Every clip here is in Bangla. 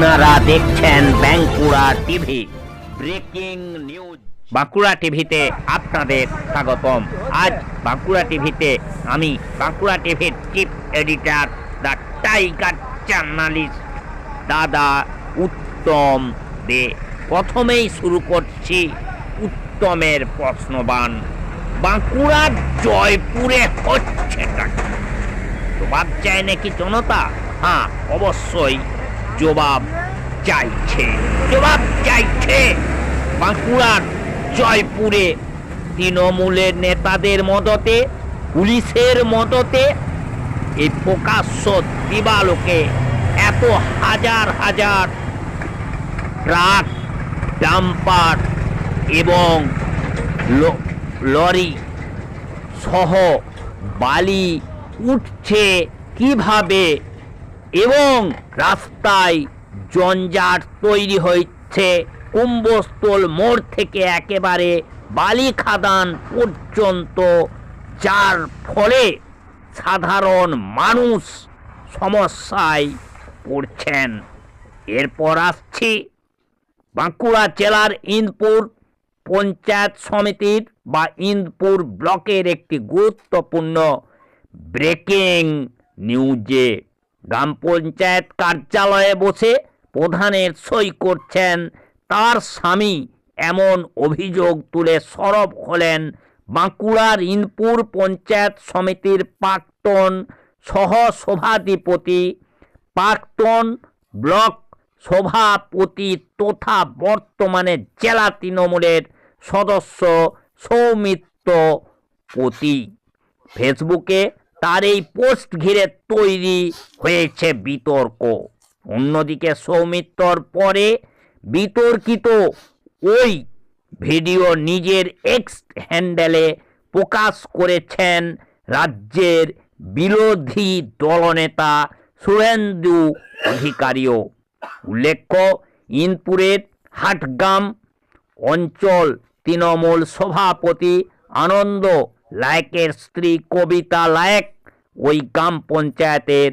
আপনারা দেখছেন Bankura TV. Breaking news. Bankura টিভিতে আপনাদের স্বাগতম। আজ বাঁকুড়া টিভিতে আমি, বাঁকুড়া টিভির chief editor the tiger journalist দাদা উত্তম দে। প্রথমেই শুরু করছি উত্তমের প্রশ্নবান। বাঁকুড়ার জয়পুরে কি? জবাব চায় নাকি জনতা? হ্যাঁ অবশ্যই জবাব চাইছে। জবাব চাইছে। বাঁকুড়ার জয়পুরে তৃণমূলের নেতাদের মদতে, পুলিশের মদতে এই প্রকাশ্য দিবালোকে এত হাজার হাজার ট্রাক, ডাম্পার এবং লরি সহ বালি উঠছে। কীভাবে এবং রাস্তায় জঞ্জাট তৈরি হচ্ছে কুম্ভস্থল মোড় থেকে একেবারে বালি খাদান পর্যন্ত, যার ফলে সাধারণ মানুষ সমস্যায় পড়ছেন। এরপর আসছি বাঁকুড়া জেলার ইন্দপুর পঞ্চায়েত সমিতির বা ইন্দপুর ব্লকের একটি গুরুত্বপূর্ণ ব্রেকিং নিউজে। গ্রাম পঞ্চায়েত কার্যালয়ে বসে প্রধানের সই করছেন। তার স্বামী এমন অভিযোগ তুলে সরব হলেন বাঁকুড়ার ইনপুর পঞ্চায়েত সমিতির প্রাক্তন সহ সভাধিপতি প্রাক্তন ব্লক সভাপতি তথা বর্তমানে জেলা তৃণমূলের সদস্য সৌমিত্র পতি। ফেসবুকে তার এই পোস্ট ঘিরে তৈরি হয়েছে বিতর্ক। অন্যদিকে সৌমিত্রর পরে বিতর্কিত ওই ভিডিও নিজের এক্স হ্যান্ডেলে প্রকাশ করেছেন রাজ্যের বিরোধী দলনেতা সুরেন্দু অধিকারীও। উল্লেখ্য, ইনপুরের হাটগাম অঞ্চল তৃণমূল সভাপতি আনন্দ লায়কের স্ত্রী কবিতা লায়ক ওই গ্রাম পঞ্চায়েতের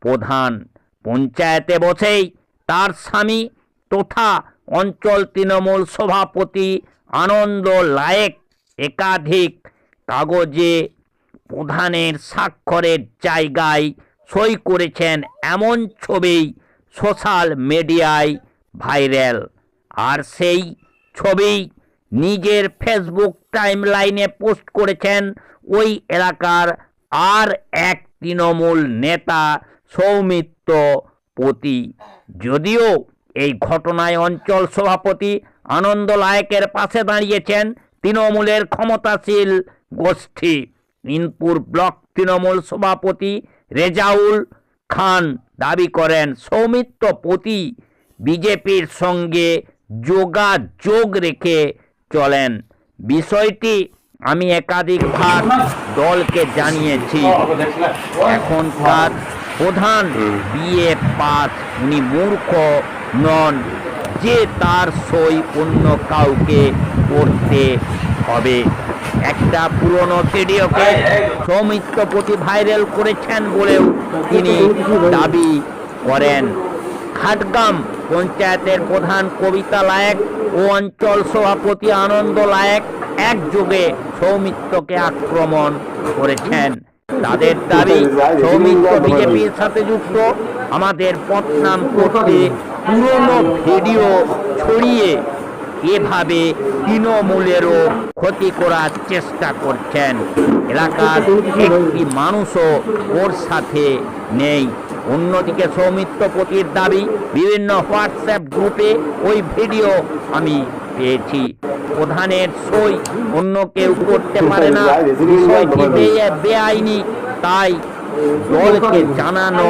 প্রধান। পঞ্চায়েতে বসেই তার স্বামী তথা অঞ্চল তৃণমূল সভাপতি আনন্দ লায়েক একাধিক কাগজে প্রধানের স্বাক্ষরের জায়গায় সই করেছেন এমন ছবি সোশ্যাল মিডিয়ায় ভাইরাল। আর সেই ছবি নিজের ফেসবুক টাইমলাইনে পোস্ট করেছেন ওই এলাকার আর এক তৃণমূল নেতা সৌমিত্র পতি। যদিও এই ঘটনায় অঞ্চল সভাপতি আনন্দ লায়কের পাশে দাঁড়িয়েছেন তৃণমূলের ক্ষমতাশীল গোষ্ঠী। ইনপুর ব্লক তৃণমূল সভাপতি রেজাউল খান দাবি করেন, সৌমিত্র পতি বিজেপির সঙ্গে যোগাযোগ রেখে চলেন। বিষয়টি আমি একাধিকবার দলকে জানিয়েছি। এখনকার প্রধান বিএ পাস উনি মূর্খ নন, যে তার সই অন্য কাউকে করতে হবে। একটা পুরনো ভিডিওকে সৌমিত্র প্রতি ভাইরাল করেছেন বলেও তিনি দাবি করেন। খাটগাম পঞ্চায়েতের প্রধান কবিতা লায়ক ও অঞ্চল সভাপতি আনন্দ লায়ক একযোগে সৌমিত্রকে আক্রমণ করেছেন। তাদের দাবি, সৌমিত্র বিজেপির সাথে যুক্ত, আমাদের বদনাম করতে পুরনো ভিডিও ছড়িয়ে এভাবে তৃণমূলেরও ক্ষতি করার চেষ্টা করছেন। এলাকার একটি মানুষও ওর সাথে নেই। অন্যদিকে সৌমিত্র সৌমিত্রপতির দাবি বিভিন্ন হোয়াটসঅ্যাপ গ্রুপে ওই ভিডিও আমি পেয়েছি। প্রধানের সই অন্য কেউ করতে পারে না বিষয়টি বেআইনি তাই দলকে জানানো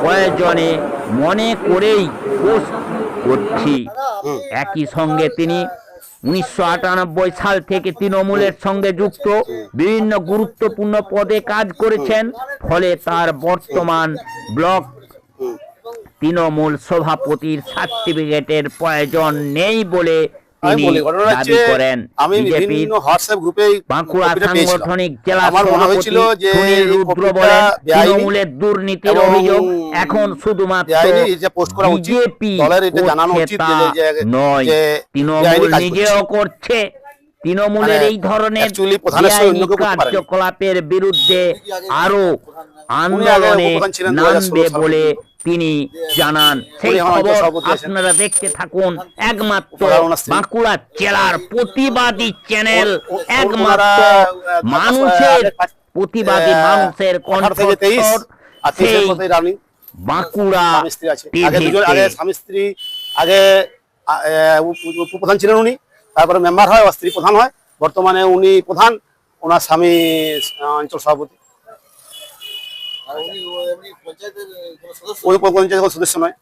প্রয়োজনে মনে করেই পোস্ট করছি। একই সঙ্গে তিনি উনিশশো আটানব্বই সাল থেকে তৃণমূলের সঙ্গে যুক্ত বিভিন্ন গুরুত্বপূর্ণ পদে কাজ করেছেন, ফলে তার বর্তমান ব্লক তৃণমূল সভাপতির সার্টিফিকেটের প্রয়োজন নেই বলে তিনি দাবি করেন আমি বিভিন্ন হোয়াটসঅ্যাপ গ্রুপে বাঁকুড়া সাংগঠনিক জেলা আমার মনে হয়েছিল যে রুদ্র বলেন তৃণমূলের দুর্নীতির অভিযোগ এখন শুধুমাত্র বিজেপি নয়। তৃণমূল নিজেও করছে। তৃণমূলের মানে এই ধরনের। কার্যকলাপের বিরুদ্ধে আরও আন্দোলনে নামবে বলে তিনি জানান। সেই খবর আপনারা দেখতে থাকুন একমাত্র। বাঁকুড়া জেলার প্রতিবাদী চ্যানেল একমাত্র মানুষের প্রতিবাদী মানুষের কণ্ঠস্বর সেই বাঁকুড়া স্বামী স্ত্রী আগে উপপ্রধান ছিলেন উনি। তারপরে মেম্বার হয় স্ত্রী প্রধান হয়। বর্তমানে উনি প্রধান ওনার স্বামী অঞ্চল সভাপতি। সদস্য? ওই পঞ্চায়েত কোনো সদস্য নয়।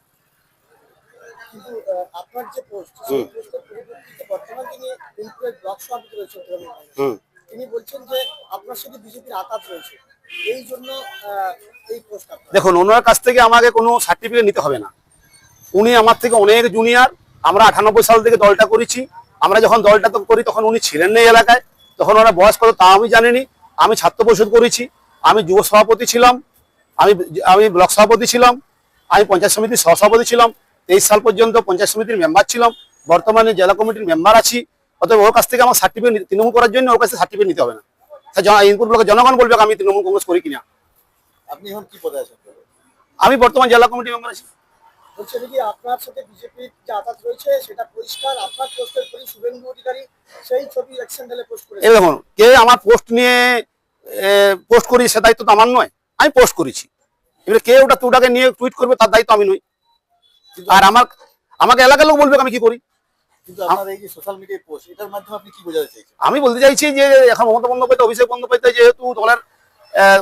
দেখুন ওনার কাছ থেকে আমাকে কোনো সার্টিফিকেট নিতে হবে না। উনি আমার থেকে অনেক জুনিয়র। আমরা আটানব্বই সাল থেকে দলটা করেছি। আমরা যখন দলটা তো করি তখন উনি ছিলেন না এই এলাকায়। তখন ওরা বয়স কত তা আমি জানিনি। আমি ছাত্র পরিষদ করেছি। আমি যুব সভাপতি ছিলাম। আমি আমি ব্লক সভাপতি ছিলাম। আমি পঞ্চায়েত সমিতির সহসভাপতি ছিলাম। তেইশ সাল পর্যন্ত পঞ্চায়েত সমিতির মেম্বার ছিলাম। বর্তমানে জেলা কমিটির মেম্বার আছি। অতএব ওর কাছ থেকে আমার সার্টিফিকেট তৃণমূল করার জন্য ওর কাছে সার্টিফিকেট নিতে হবে না। ইনপুট ব্লকের জনগণ বলবে আমি তৃণমূল কংগ্রেস করি কিনা। আপনি এখন কি পদে আছেন? আমি বর্তমান জেলা কমিটি মেম্বার আছি। বলছে কি আপনার সাথে বিজেপির যে আঘাত রয়েছে সেটা পরিষ্কার। আপনার পোস্টের পরি শুভেন্দু অধিকারী সেই ছবি অ্যাকশন দিলে পোস্ট করেছে। দেখুন কে আমার পোস্ট নিয়ে পোস্ট করি সে দায়িত্ব তো আমার নয় আমি পোস্ট করেছি। এবারে কে ওটা তোটাকে নিয়ে টুইট করবে তার দায়িত্ব আমি নই। আর আমার আমাকে এলাকার লোক বলবে আমি কি করি? কিন্তু আপনার এই সোশ্যাল মিডিয়ায় পোস্ট এটার মাধ্যমে আপনি কি বোঝাতে চাইছেন? আমি বলতে চাইছি যে এখন মমতা বন্দ্যোপাধ্যায় অভিষেক বন্দ্যোপাধ্যায় যেহেতু দলের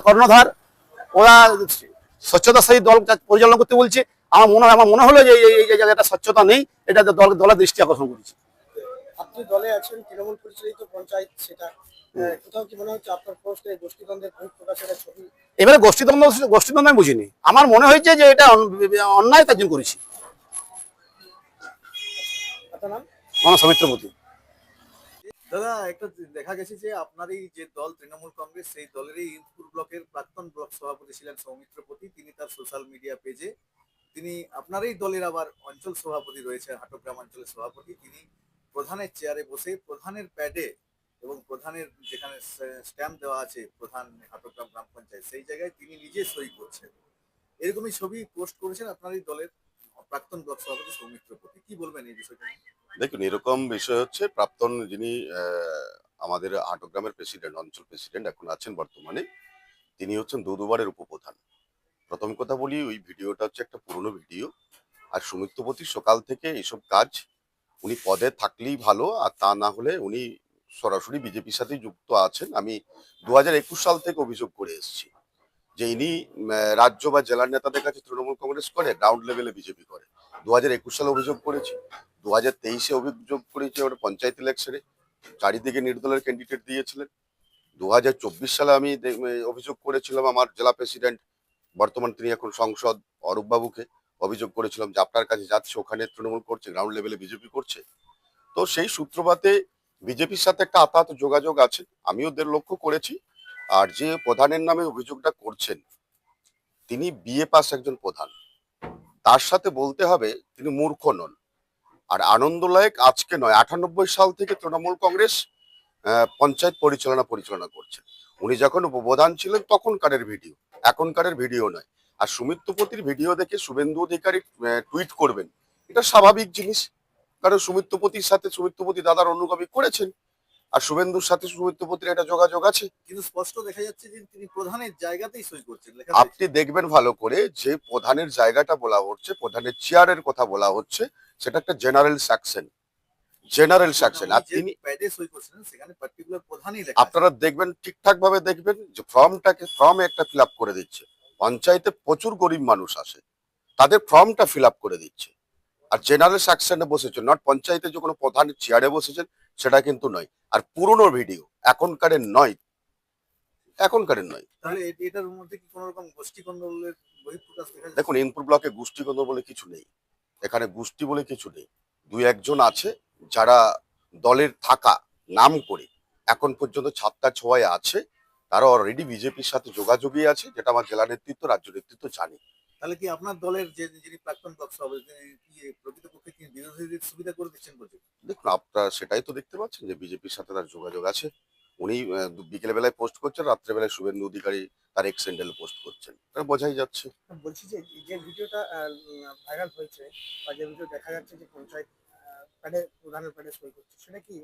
কর্ণধার ওরা স্বচ্ছতার সহিত দল পরিচালনা করতে বলছে আমার মনে হয় আমার মনে হলো যে এই- এই যে জায়গাটা স্বচ্ছতা নেই এটা দল দলের দৃষ্টি আকর্ষণ করেছে। আপনি দলে আছেন তৃণমূল পরিচালিত পঞ্চায়েত সেটা মনে এবারে গোষ্ঠীদ্বন্দ্ব গোষ্ঠীদ্বন্দ্ব আমি বুঝিনি। আমার মনে হয়েছে যে এটা অন্যায় তার জন্য করেছি। আমার সৌমিত্রপতি দাদা একটা দেখা গেছে যে আপনার এই যে দল তৃণমূল কংগ্রেস সেই দলেরই ইন্দপুর ব্লকের প্রাক্তন ব্লক সভাপতি ছিলেন সৌমিত্রপতি তিনি তার সোশ্যাল মিডিয়া পেজে তিনি আপনারই দলের আবার অঞ্চল সভাপতি রয়েছে, হাটগ্রাম অঞ্চলের সভাপতি। তিনি প্রধানের চেয়ারে বসে প্রধানের প্যাডে এবং প্রধানের যেখানে স্ট্যাম্প দেওয়া আছে, প্রধান হাটগ্রাম গ্রাম পঞ্চায়েত, সেই জায়গায় তিনি নিজে সই করছেন। এরকমই ছবি পোস্ট করেছেন আপনারই দলের প্রাক্তন ব্লক সভাপতি সৌমিত্রপতি কি বলবেন এই বিষয়টা দেখুন, এরকম বিষয় হচ্ছে, প্রাক্তন যিনি আমাদের আটগ্রামের প্রেসিডেন্ট অঞ্চল প্রেসিডেন্ট এখন আছেন বর্তমানে, তিনি হচ্ছেন দু দুবারের উপপ্রধান। প্রথম কথা বলি, ওই ভিডিওটা হচ্ছে একটা পুরনো ভিডিও। আর সুমিত্রপতি সকাল থেকে এইসব কাজ উনি পদে থাকলেই ভালো, আর তা না হলে উনি সরাসরি বিজেপির সাথে যুক্ত আছেন। আমি দু হাজার একুশ সাল থেকে অভিযোগ করে এসেছি যে ইনি রাজ্য বা জেলার নেতাদের কাছে তৃণমূল কংগ্রেস করে, গ্রাউন্ড লেভেলে বিজেপি করে। দু হাজার একুশ সালে অভিযোগ করেছি দু হাজার তেইশে অভিযোগ করেছি ওটা পঞ্চায়েত ইলেকশনে, চারিদিকে নির্দলের ক্যান্ডিডেট দিয়েছিলেন। দু হাজার চব্বিশ সালে আমি অভিযোগ করেছিলাম আমার জেলা প্রেসিডেন্ট বর্তমান তিনি এখন সংসদ অরূপ বাবুকে অভিযোগ করেছিলাম যে আপনার কাছে যাচ্ছে, ওখানে তৃণমূল করছে গ্রাউন্ড লেভেলে বিজেপি করছে। তো সেই সূত্রপাতে বিজেপির সাথে একটা আপাতত যোগাযোগ আছে, আমিও ওদের লক্ষ্য করেছি। আর যে প্রধানের নামে অভিযোগটা করছেন, তিনি বিএ পাস একজন প্রধান। তার সাথে বলতে হবে, তিনি মূর্খ নন। আর আনন্দলায়ক আজকে নয়, আটানব্বই সাল থেকে তৃণমূল কংগ্রেস পঞ্চায়েত পরিচালনা পরিচালনা করছে। উনি যখন উপপ্রধান ছিলেন, তখনকারের ভিডিও। এখনকারের ভিডিও নয়। আর সুমিত্রপতির ভিডিও দেখে শুভেন্দু অধিকারী টুইট করবেন। এটা স্বাভাবিক জিনিস। কারণ সুমিত্রপতির সাথে সুমিত্রপতি দাদার অনুগামী করেছেন। আর শুভেন্দুর সাথে সুমিত্রপতির একটা যোগাযোগ আছে। কিন্তু স্পষ্ট দেখা যাচ্ছে যে তিনি প্রধানের জায়গাতেই সই করছেন। আপনি দেখবেন ভালো করে যে প্রধানের জায়গাটা বলা হচ্ছে প্রধানের চেয়ারের কথা বলা হচ্ছে সেটা একটা জেনারেল সেকশন জেনারেল সেকশন আর তিনি আপনারা দেখবেন ঠিকঠাক ভাবে দেখবেন যে ফর্মটাকে ফর্ম একটা ফিল করে দিচ্ছে। পঞ্চায়েতে প্রচুর গরিব মানুষ আসে। তাদের ফর্মটা ফিল করে দিচ্ছে। আর জেনারেল সেকশনে বসেছেন নট পঞ্চায়েতে যে কোনো প্রধানের চেয়ারে বসেছেন সেটা কিন্তু নয়। আর পুরনো ভিডিও এখনকারের নয়। এখনকারের নয়। তাহলে এটার মধ্যে কি কোনো রকম গোষ্ঠী কন্দলের দেখুন ইনপুট ব্লকে গোষ্ঠীগত বলে কিছু নেই। এখানে গোষ্ঠী বলে কিছু নেই। দুই একজন আছে যারা দলের থাকা নাম করে এখন পর্যন্ত ছাত্রা ছোঁয়ায় আছে তারা অলরেডি বিজেপির সাথে যোগাযোগই আছে যেটা আমার জেলা নেতৃত্ব রাজ্য নেতৃত্ব জানে। তাহলে কি আপনার দলের যে যিনি প্রাক্তন প্রকৃতপক্ষে কি বিরোধীদের সুবিধা করে দিচ্ছেন দেখুন আপনারা সেটাই তো দেখতে পাচ্ছেন যে বিজেপির সাথে তার যোগাযোগ আছে। উনি আহ, দু- বিকেলবেলায় পোস্ট করছেন রাত্রেবেলায় শুভেন্দু অধিকারী তার এক্স হ্যান্ডেলে পোস্ট করছেন। এটা বোঝাই যাচ্ছে। বলছি যে যে ভিডিওটা ভাইরাল হয়েছে বা যে ভিডিও দেখা যাচ্ছে যে পঞ্চায়েত প্যাডে প্রধানের প্যাডে সই করছে। সেটা কি?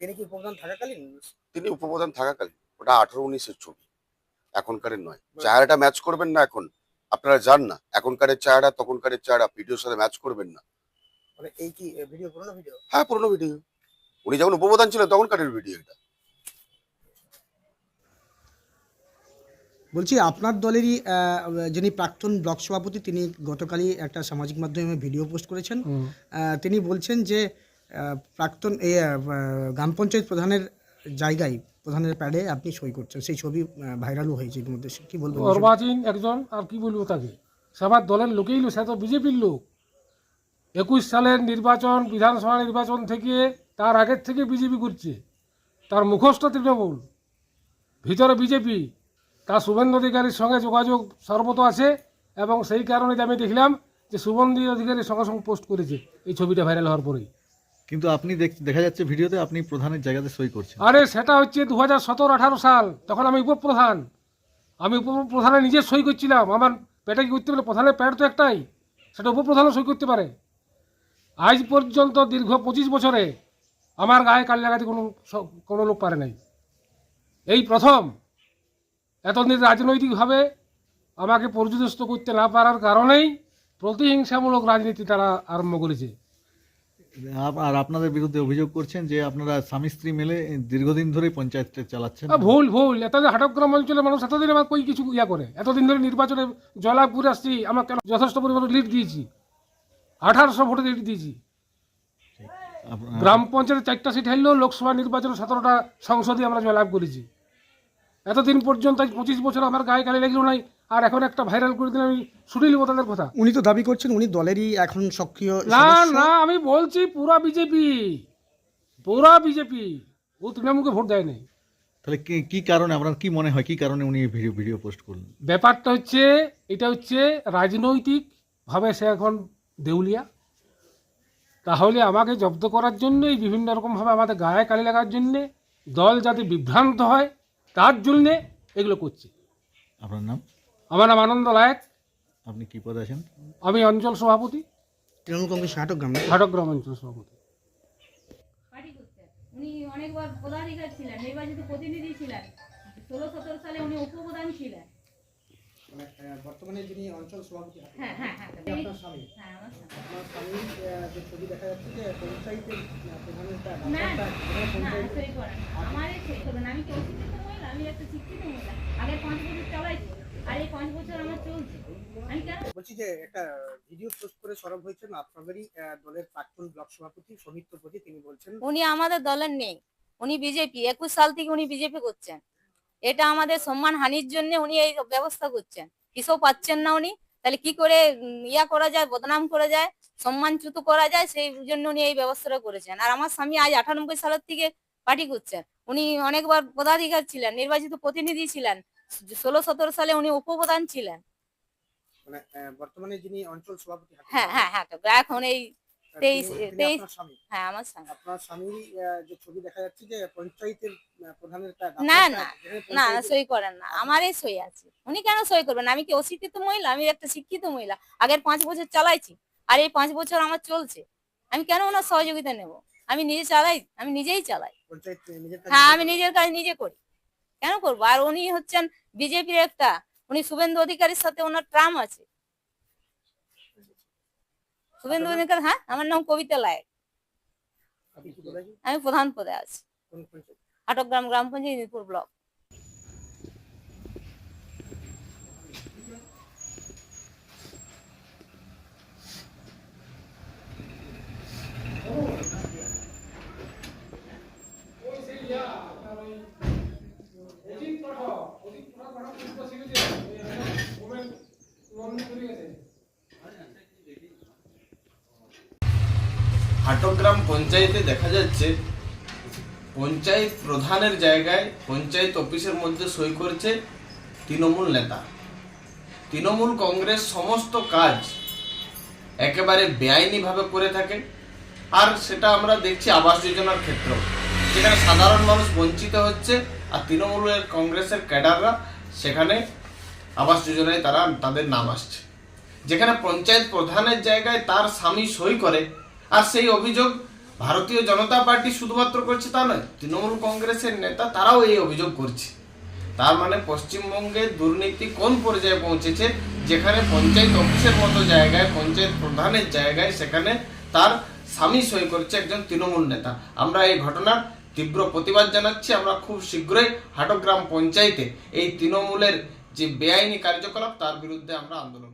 তিনি কি উপপ্রধান থাকাকালীন? তিনি উপপ্রধান থাকাকালীন। ওটা আঠারো উনিশের ছবি। এখনকারের নয়। চেহারাটা ম্যাচ করবেন না এখন? আপনারা যান না। এখনকারের চেহারা তখনকারের চেহারা ভিডিওর সাথে ম্যাচ করবেন না। মানে এই কি ভিডিও পুরনো ভিডিও হ্যাঁ পুরোনো ভিডিও উনি যখন উপপ্রধান ছিলেন তখনকারের ভিডিও এটা। বলছি আপনার দলেরই যিনি প্রাক্তন ব্লক সভাপতি তিনি গতকালই একটা সামাজিক মাধ্যমে ভিডিও পোস্ট করেছেন। তিনি বলছেন যে প্রাক্তন গ্রাম পঞ্চায়েত প্রধানের জায়গায় প্রধানের প্যাডে আপনি সই করছেন। সেই ছবি ভাইরালও হয়েছে ইতিমধ্যে। কি বলব অর্বাচীন একজন আর কি বলব তাকে? সবার দলের লোকেই লোক সে তো বিজেপির লোক। একুশ সালের নির্বাচন বিধানসভা নির্বাচন থেকে তার আগের থেকে বিজেপি করছে। তার মুখস্থ তৃণমূল ভিতরে বিজেপি। তার শুভেন্দু অধিকারীর সঙ্গে যোগাযোগ সর্বত আছে এবং সেই কারণে আমি দেখলাম যে শুভেন্দু অধিকারীর সঙ্গে সঙ্গে পোস্ট করেছে। এই ছবিটা ভাইরাল হওয়ার পরেই। কিন্তু আপনি দেখ- যাচ্ছে ভিডিওতে আপনি প্রধানের জায়গাতে সই করছেন। আরে সেটা হচ্ছে দু হাজার সতেরো আঠারো সাল তখন আমি উপপ্রধান। আমি উপপ্রধানে নিজে সই করছিলাম। আমার পেটে কি করতে পারে? প্রধানের প্যাড তো একটাই। সেটা উপপ্রধানও সই করতে পারে। আজ পর্যন্ত দীর্ঘ পঁচিশ বছরে আমার গায়ে কালি লাগাতে কোনো কোনো লোক পারে নাই। এই প্রথম এতদিন রাজনৈতিকভাবে আমাকে পর্যদস্ত করতে না পারার কারণেই প্রতিহিংসামূলক রাজনীতি তারা আরম্ভ করেছে। আর আপনাদের বিরুদ্ধে অভিযোগ করছেন যে আপনারা স্বামী স্ত্রী মিলে দীর্ঘদিন ধরে পঞ্চায়েতটা চালাচ্ছেন। ভুল ভুল। এত যে হাটগ্রাম অঞ্চলের মানুষ এতদিন আমার কই কিছু ইয়া করে? এতদিন ধরে নির্বাচনে জয়লাভ করে আসছি আমরা কেন যথেষ্ট পরিমাণে লিড দিয়েছি? আঠারোশো ভোটে লিড দিয়েছি। গ্রাম পঞ্চায়েতে চারটা সিট হারলেও লোকসভা নির্বাচনে সতেরোটা সংসদে আমরা জয়লাভ করেছি। এতদিন পর্যন্ত পঁচিশ বছর আমার গায়ে গালি লাগল নাই আর এখন একটা ভাইরাল করে দিলে আমি শুনে নিব তাদের কথা। উনি তো দাবি করছেন উনি দলেরই এখন সক্রিয় না না আমি বলছি পুরা বিজেপি পুরা বিজেপি। ও তৃণমূলকে ভোট দেয় নাই। তাহলে কি কি কারণে আপনার কি মনে হয় কি কারণে উনি ভিডিও ভিডিও পোস্ট করলেন? ব্যাপারটা হচ্ছে এটা হচ্ছে রাজনৈতিকভাবে সে এখন দেউলিয়া। তাহলে আমাকে জব্দ করার জন্যই বিভিন্ন রকমভাবে আমাদের গায়ে কালি লাগার জন্যে দল যাতে বিভ্রান্ত হয় তার জন্যে এগুলো করছে। আপনার নাম? আমার নাম আনন্দ লায়ক। আপনি কি পদে আছেন? আমি অঞ্চল সভাপতি। তৃণমূল কংগ্রেস হাটগ্রাম ঘাটগ্রাম অঞ্চল সভাপতি। উনি অনেকবার পদাধিকার ছিলেন নির্বাচিত প্রতিনিধি ছিলেন। ষোলো সতেরো সালে উনি উপপ্রধান ছিলেন। মানে বর্তমানে যিনি অঞ্চল সভাপতি হ্যাঁ হ্যাঁ হ্যাঁ। আপনার স্বামী। হ্যাঁ আমার স্বামী। যে ছবি দেখা যাচ্ছে যে পঞ্চায়েতের প্রধানের না। আমারই আমি কি আমি একটা শিক্ষিত মহিলা আগে পাঁচ বছর চালাইছি আর এই পাঁচ বছর আমার চলছে। আমি কেন বলছি যে একটা ভিডিও পোস্ট করে সরব হয়েছেন আপনাদেরই দলের প্রাক্তন ব্লক সভাপতি সৌমিত্র প্রতি তিনি বলছেন উনি আমাদের দলের নেই। উনি বিজেপি একুশ সাল থেকে উনি বিজেপি করছেন। এটা আমাদের সম্মান হানির জন্য উনি এই ব্যবস্থা করছেন। কিসব পাচ্ছেন না উনি। তাহলে কি করে ইয়া করা যায় বদনাম করা যায় সম্মানচ্যুত করা যায় সেই জন্য উনি এই ব্যবস্থাটা করেছেন। আর আমার স্বামী আজ আটানব্বই সালের থেকে পার্টি করছেন। উনি অনেকবার পদাধিকার ছিলেন নির্বাচিত প্রতিনিধি ছিলেন। ষোলো সতেরো সালে উনি উপপ্রধান ছিলেন। মানে বর্তমানে যিনি অঞ্চল সভাপতি হ্যাঁ হ্যাঁ হ্যাঁ তো এখন এই তেইশ- তেইশ- হ্যাঁ আমার স্বামী। আপনার স্বামীর যে ছবি দেখা যাচ্ছে যে পঞ্চায়েতের প্রধানের না, না, না সই করেন না আমারই সই আছে। উনি কেন সই করবেন? আমি কি অশিক্ষিত মহিলা? আমি একটা শিক্ষিত মহিলা। আগের পাঁচ বছর চালাইছি আর এই পাঁচ বছর আমার চলছে। আমি কেন ওনার সহযোগিতা নেব? আমি নিজে চালাই আমি নিজেই চালাই। হ্যাঁ আমি নিজের কাজ নিজে করি। কেন করব? আর উনি হচ্ছেন বিজেপির একটা উনি শুভেন্দু অধিকারীর সাথে ওনার ট্রাম আছে। শুভেন্দু অধিকার হ্যাঁ আমার নাম কবিতা লায়ক? আমি প্রধান পদে আছি। আটক গ্রাম গ্রাম পঞ্চায়েত ব্লক। হাটগ্রাম পঞ্চায়েতে দেখা যাচ্ছে, পঞ্চায়েত প্রধানের জায়গায় পঞ্চায়েত অফিসের মধ্যে সই করছে তৃণমূল নেতা। তৃণমূল কংগ্রেস সমস্ত কাজ একেবারে বেআইনিভাবে করে থাকে। আর সেটা আমরা দেখছি আবাস যোজনার ক্ষেত্র যেখানে সাধারণ মানুষ বঞ্চিত হচ্ছে আর তৃণমূলের কংগ্রেসের ক্যাডাররা সেখানে আবাস যোজনায় তারা তাদের নাম আসছে। যেখানে পঞ্চায়েত প্রধানের জায়গায় তার স্বামী সই করে আর সেই অভিযোগ ভারতীয় জনতা পার্টি শুধুমাত্র করছে তা নয়, তৃণমূল কংগ্রেসের নেতা তারাও এই অভিযোগ করছে। তার মানে পশ্চিমবঙ্গে দুর্নীতি কোন পর্যায়ে পৌঁছেছে? যেখানে পঞ্চায়েত অফিসের মতো জায়গায়, পঞ্চায়েত প্রধানের জায়গায় সেখানে তার স্বামী সই করছে একজন তৃণমূল নেতা। আমরা এই ঘটনার তীব্র প্রতিবাদ জানাচ্ছি। আমরা খুব শীঘ্রই হাটগ্রাম পঞ্চায়েতে এই তৃণমূলের যে বেআইনি কার্যকলাপ, তার বিরুদ্ধে আমরা আন্দোলন।